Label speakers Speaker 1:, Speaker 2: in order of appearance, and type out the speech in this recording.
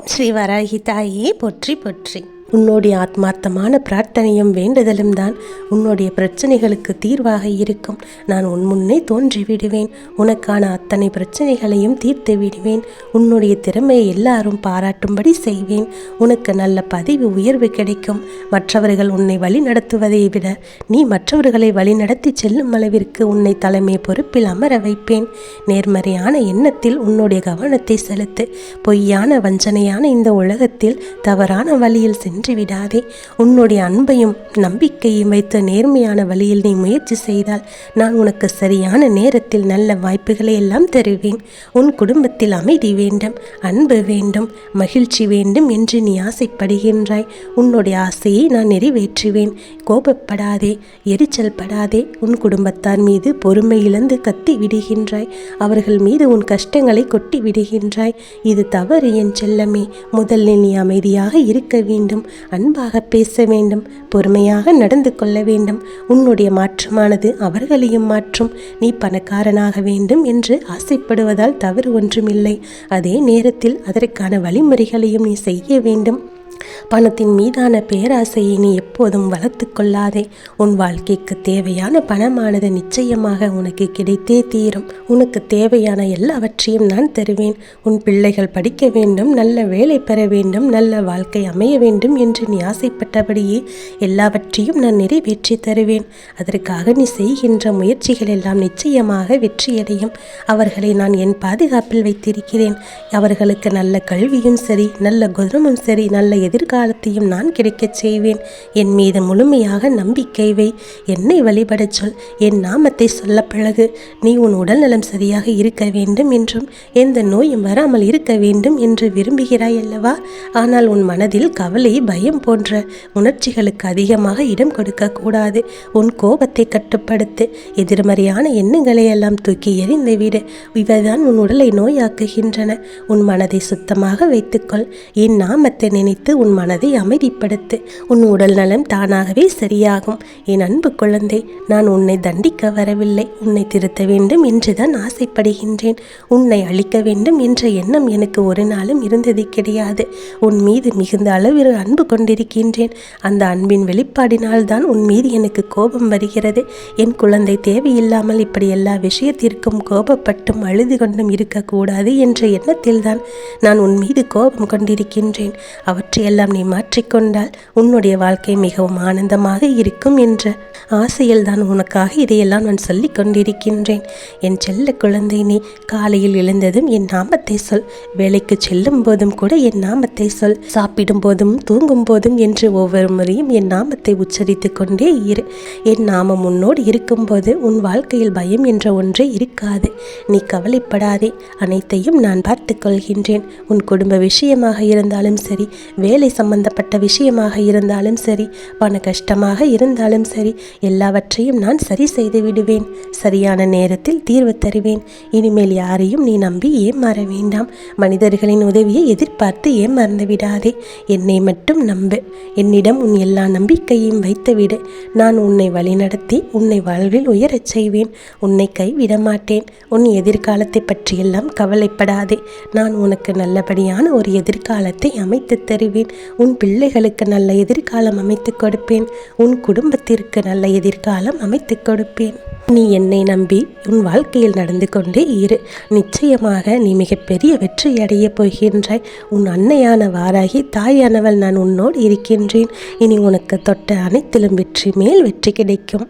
Speaker 1: ஓம் ஸ்ரீ வராகி தாயே பொற்றி பொற்றி. உன்னுடைய ஆத்மார்த்தமான பிரார்த்தனையும் வேண்டுதலும் தான். உன்னுடைய பிரச்சனைகளுக்கு தீர்வாக இருக்கும். நான் உன் முன்னே தோன்றி விடுவேன் உனக்கான அத்தனை பிரச்சனைகளையும் தீர்த்து விடுவேன். உன்னுடைய திறமையை எல்லாரும் பாராட்டும்படி செய்வேன். உனக்கு நல்ல பதவி உயர்வு கிடைக்கும். மற்றவர்கள் உன்னை வழி நடத்துவதை விட நீ மற்றவர்களை வழிநடத்தி செல்லும் அளவிற்கு உன்னை தலைமை பொறுப்பில் அமர வைப்பேன். நேர்மறையான எண்ணத்தில் உன்னுடைய கவனத்தை செலுத்து. பொய்யான வஞ்சனையான இந்த உலகத்தில் தவறான வழியில் சென்று விடாதே உன்னுடைய அன்பையும் நம்பிக்கையும் வைத்து நேர்மையான வழியில் நீ முயற்சி செய்தால் நான் உனக்கு சரியான நேரத்தில் நல்ல வாய்ப்புகளை எல்லாம் தருவேன். உன் குடும்பத்தில் அமைதி வேண்டும் அன்பு வேண்டும் மகிழ்ச்சி வேண்டும் என்று நீ ஆசைப்படுகின்றாய். உன்னுடைய ஆசையை நான் நிறைவேற்றுவேன். கோபப்படாதே எரிச்சல் படாதே. உன் குடும்பத்தார் மீது பொறுமை இழந்து கத்தி விடுகின்றாய். அவர்கள் மீது உன் கஷ்டங்களை கொட்டி விடுகின்றாய். இது தவறு என் செல்லமே. முதலில் நீ அமைதியாக இருக்க வேண்டும். அன்பாக பேச வேண்டும் பொறுமையாக நடந்து கொள்ள வேண்டும். உன்னுடைய மாற்றமானது அவர்களையும் மாற்றும். நீ பணக்காரனாக வேண்டும் என்று ஆசைப்படுவதால் தவறு ஒன்றுமில்லை. அதே நேரத்தில் அதற்கான வழிமுறைகளையும் நீ செய்ய வேண்டும். பணத்தின் மீதான பேராசையை நீ எப்போதும் வளர்த்து கொள்ளாதே. உன் வாழ்க்கைக்கு தேவையான பணமானது நிச்சயமாக உனக்கு கிடைத்தே தீரும். உனக்கு தேவையான எல்லாவற்றையும் நான் தருவேன். உன் பிள்ளைகள் படிக்க வேண்டும் நல்ல வேலை பெற வேண்டும் நல்ல வாழ்க்கை அமைய வேண்டும் என்று நீ ஆசைப்பட்டபடியே எல்லாவற்றையும் நான் நிறைவேற்றி தருவேன். அதற்காக நீ செய்கின்ற முயற்சிகள் எல்லாம் நிச்சயமாக வெற்றியடையும். அவர்களை நான் என் பாதுகாப்பில் வைத்திருக்கிறேன். அவர்களுக்கு நல்ல கல்வியும் சரி நல்ல குதிரமும் சரி நல்ல எதிர்காலத்தையும் நான் கிடைக்கச் செய்வேன். என் மீது முழுமையாக நம்பிக்கை வை. என்னை வழிபடச் சொல். என் நாமத்தை சொல்ல பழகு. நீ உன் உடல்நலம் சரியாக இருக்க வேண்டும் என்றும் எந்த நோயும் வராமல் இருக்க வேண்டும் என்று விரும்புகிறாய் அல்லவா? ஆனால் உன் மனதில் கவலை பயம் போன்ற உணர்ச்சிகளுக்கு அதிகமாக இடம் கொடுக்கக்கூடாது உன் கோபத்தை கட்டுப்படுத்து. எதிர்மறையான எண்ணங்களை எல்லாம் தூக்கி எறிந்துவிடு இவைதான் உன் உடலை நோயாக்குகின்றன. உன் மனதை சுத்தமாக வைத்துக்கொள் என் நாமத்தை நினைத்து உன் மனதை அமைதிப்படுத்து. உன் உடல் நலம் தானாகவே சரியாகும். என் அன்பு குழந்தை நான் உன்னை தண்டிக்க வரவில்லை. உன்னை திருத்த வேண்டும் என்றுதான் ஆசைப்படுகின்றேன். உன்னை அழிக்க வேண்டும் என்ற எண்ணம் எனக்கு ஒரு நாளும் இருந்தது கிடையாது. உன் மீது மிகுந்த அளவில் அன்பு கொண்டிருக்கின்றேன். அந்த அன்பின் வெளிப்பாடினால்தான் உன் மீது எனக்கு கோபம் வருகிறது. என் குழந்தை தேவையில்லாமல் இப்படி எல்லா விஷயத்திற்கும் கோபப்பட்டும் அழுது கொண்டும் இருக்கக்கூடாது என்ற எண்ணத்தில்தான் நான் உன் மீது கோபம் கொண்டிருக்கின்றேன். அவற்றை அவற்றையெல்லாம் நீ மாற்றிக்கொண்டால் உன்னுடைய வாழ்க்கை மிகவும் ஆனந்தமாக இருக்கும் என்ற ஆசையில் தான் உனக்காக இதையெல்லாம் நான் சொல்லிக் கொண்டிருக்கின்றேன். என் செல்ல குழந்தை நீ காலையில் எழுந்ததும் என் நாமத்தை சொல். வேலைக்கு செல்லும் போதும் கூட என் நாமத்தை சொல். சாப்பிடும் போதும் தூங்கும் போதும் என்று ஒவ்வொரு முறையும் என் நாமத்தை உச்சரித்து கொண்டே இரு. என் நாமம் உன்னோடு இருக்கும்போது உன் வாழ்க்கையில் பயம் என்ற ஒன்றே இருக்காது. நீ கவலைப்படாதே. அனைத்தையும் நான் பார்த்துக்கொள்கின்றேன் உன் குடும்ப விஷயமாக இருந்தாலும் சரி வேலை சம்பந்தப்பட்ட விஷயமாக இருந்தாலும் சரி பண கஷ்டமாக இருந்தாலும் சரி எல்லாவற்றையும் நான் சரி செய்து விடுவேன். சரியான நேரத்தில் தீர்வு தருவேன். இனிமேல் யாரையும் நீ நம்பி ஏமாற வேண்டாம். மனிதர்களின் உதவியை எதிர்பார்த்து ஏமாறந்து விடாதே. என்னை மட்டும் நம்பு. என்னிடம் உன் எல்லா நம்பிக்கையும் வைத்துவிடு. நான் உன்னை வழிநடத்தி உன்னை வாழ்வில் உயரச் செய்வேன். உன்னை கைவிட மாட்டேன். உன் எதிர்காலத்தை பற்றியெல்லாம் கவலைப்படாதே. நான் உனக்கு நல்லபடியான ஒரு எதிர்காலத்தை அமைத்து தருவேன். உன் பிள்ளைகளுக்கு நல்ல எதிர்காலம் அமைத்துக் கொடுப்பேன். உன் குடும்பத்திற்கு நல்ல எதிர்காலம் அமைத்துக் கொடுப்பேன். நீ என்னை நம்பி உன் வாழ்க்கையில் நடந்து கொண்டே இரு. நிச்சயமாக நீ மிகப்பெரிய வெற்றி அடையப் போகின்றாய். உன் அன்னையான வாராகி தாயானவள் நான் உன்னோடு இருக்கின்றேன். இனி உனக்கு தொட்ட அனைத்திலும் வெற்றி மேல் வெற்றி கிடைக்கும்.